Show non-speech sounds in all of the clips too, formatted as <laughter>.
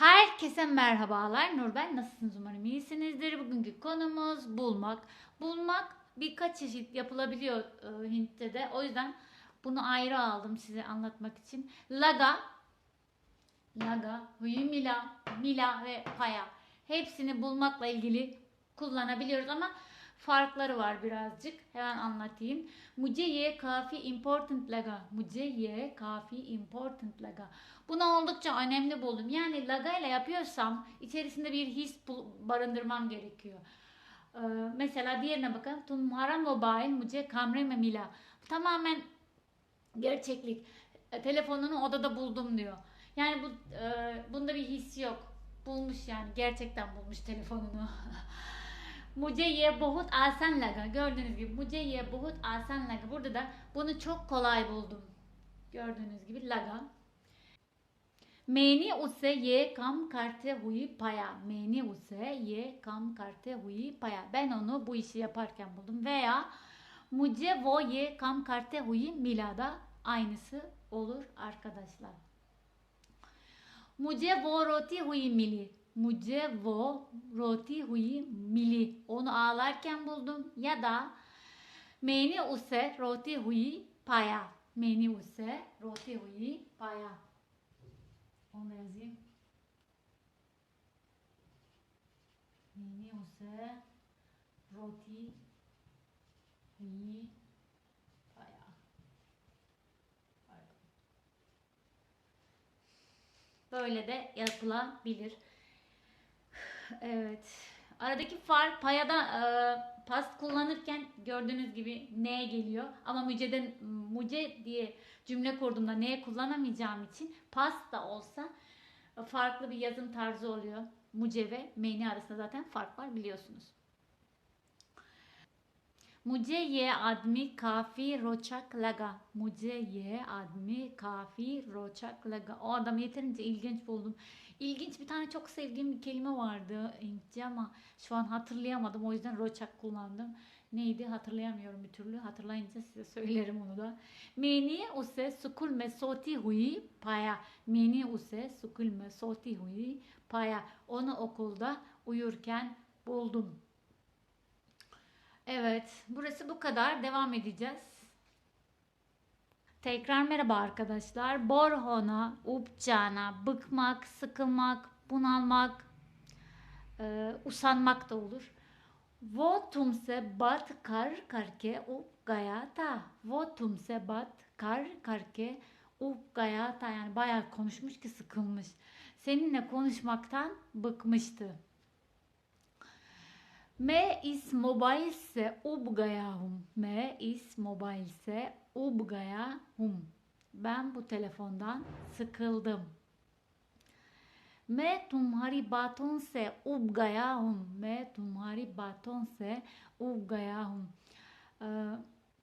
Herkese merhabalar. Nur ben. Nasılsınız? Umarım iyisinizdir. Bugünkü konumuz bulmak. Bulmak birkaç çeşit yapılabiliyor e, Hint'te de. O yüzden bunu ayrı aldım size anlatmak için. Laga, laga, huyu mila, mila ve paya. Hepsini bulmakla ilgili kullanabiliyoruz ama farkları var birazcık. Hemen anlatayım. Mujhe kafi important laga. Mujhe kafi important laga. Buna oldukça önemli buldum. Yani laga ile yapıyorsam içerisinde bir his barındırmam gerekiyor. Ee, mesela diğerine bakın. Tumhara mobile mujhe kamre me mila. Tamamen gerçeklik. E, telefonunu odada buldum diyor. Yani bu e, bunda bir his yok. Bulmuş yani gerçekten bulmuş telefonunu. <laughs> Muझे ये बहुत आसान लगा. Gördüğünüz gibi मुझे ये बहुत आसान लगा. Burada da bunu çok kolay buldum. Gördüğünüz gibi laga. मैंने उससे ये काम करते हुई पाया. मैंने उससे ये काम करते हुई पाया. Ben onu bu işi yaparken buldum. Veya मुझे वो ये काम करते हुई मिला da aynısı olur arkadaşlar. मुझे वो रोती हुई मिली. Mucevo roti hui mili. Onu ağlarken buldum. Ya da meni use roti hui paya. Meni use roti hui paya. Onu yazayım. Meni use roti hui paya. Böyle de yapılabilir. Evet. Aradaki fark payada e, past kullanırken gördüğünüz gibi ne geliyor ama müceden muce diye cümle kurduğumda neye kullanamayacağım için past da olsa e, farklı bir yazım tarzı oluyor. Muce ve meni arasında zaten fark var biliyorsunuz. मुझे ये आदमी काफी रोचक लगा. मुझे ये आदमी काफी रोचक लगा. O adam yeterince ilginç buldum. İlginç bir tane çok sevdiğim bir kelime vardı Hintçe ama şu an hatırlayamadım. O yüzden roçak kullandım. Neydi hatırlayamıyorum bir türlü. Hatırlayınca size söylerim onu da. Meni use sukul me soti hui paya. Meni use sukul me soti hui paya. Onu okulda uyurken buldum. Evet, burası bu kadar. Devam edeceğiz. Tekrar merhaba arkadaşlar. Borhona, upcana, bıkmak, sıkılmak, bunalmak, e, usanmak da olur. Vo tumse bat kar karke up gayata. Vo tumse bat kar karke up gayata. Yani bayağı konuşmuş ki sıkılmış. Seninle konuşmaktan bıkmıştı. मैं इस मोबाइल से उब गया हूँ मैं इस मोबाइल से उब गया हूँ ben bu telefondan sıkıldım मैं तुम्हारी बातों से उब गया हूँ मैं तुम्हारी बातों से उब गया हूँ Ee,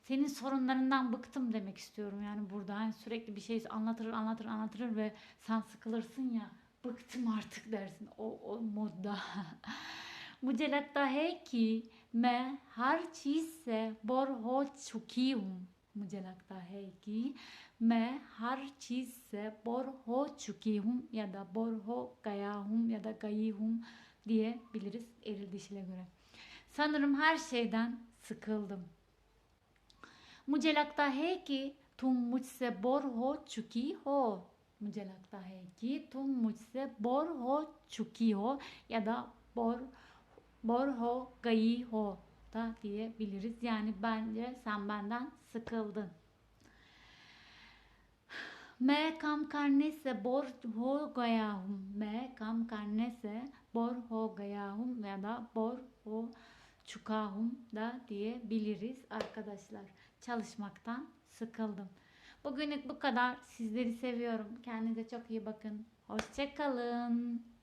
senin sorunlarından bıktım demek istiyorum yani burada hani sürekli bir şey anlatır anlatır anlatır ve sen sıkılırsın ya bıktım artık dersin o, o modda <laughs> मुझे लगता है कि मैं हर चीज़ से बोर हो चुकी हूँ मुझे लगता है कि मैं हर चीज़ से बोर हो चुकी हूँ ya da bor ho gaya hum ya da gayi hum diyebiliriz eril dişile göre. Sanırım her şeyden sıkıldım. मुझे लगता है कि तुम मुझसे बोर हो चुकी हो मुझे लगता है कि तुम मुझसे बोर हो चुकी हो ya da bor borho gayiho da diyebiliriz. Yani bence sen benden sıkıldın. Me kam karnese bor ho gayahum. Me kam karnese bor ho gayahum ya da bor ho çukahum da diyebiliriz arkadaşlar. Çalışmaktan sıkıldım. Bugünlük bu kadar. Sizleri seviyorum. Kendinize çok iyi bakın. Hoşçakalın.